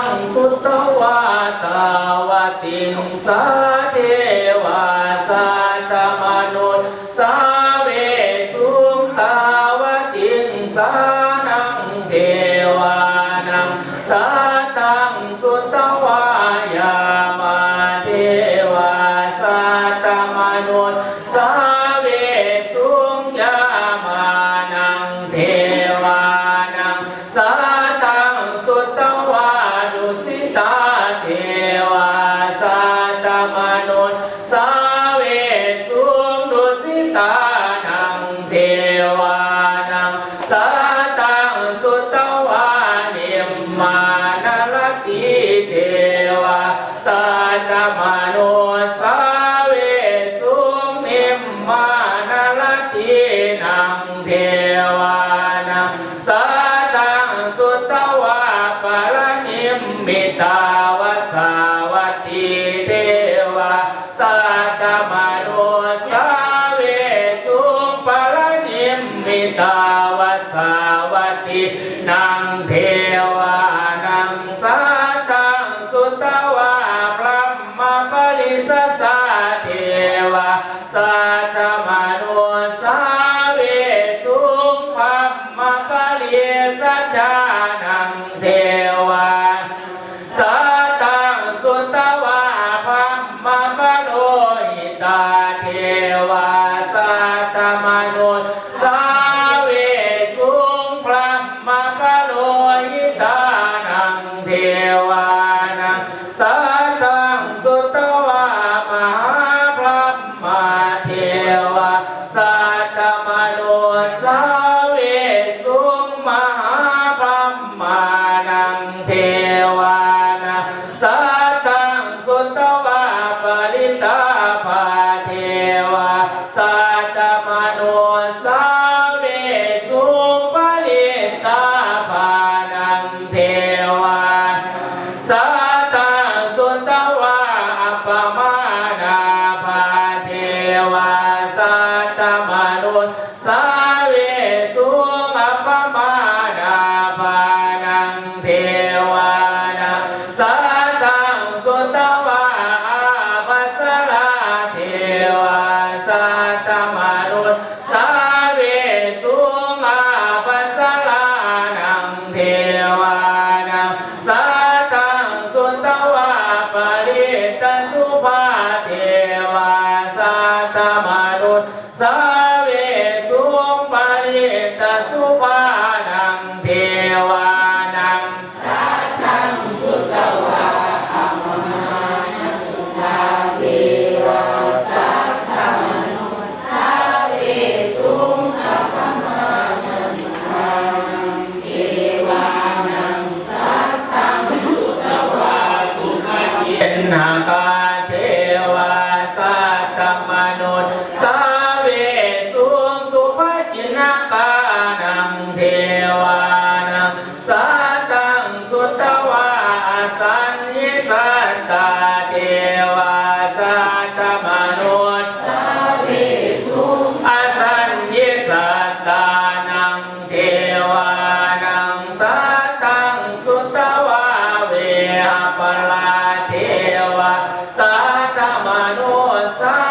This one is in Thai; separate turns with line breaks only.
ังสุตวาตาวติงสาเทวาสาตมนุษสาเวสุงตาวติงสานังเทวานังสาตังสุตวายามาเทวาสาตมนุษสาเวสุงยามานังเทวานังสา ตานังเทวานังสตังสุตวานิมมานรติเทวาสาตมโนสเวสุมิมมานรตินังเทวานังสตังสุตวาปริมิตาังเทวา เลิตสุภานังเทวาานุสา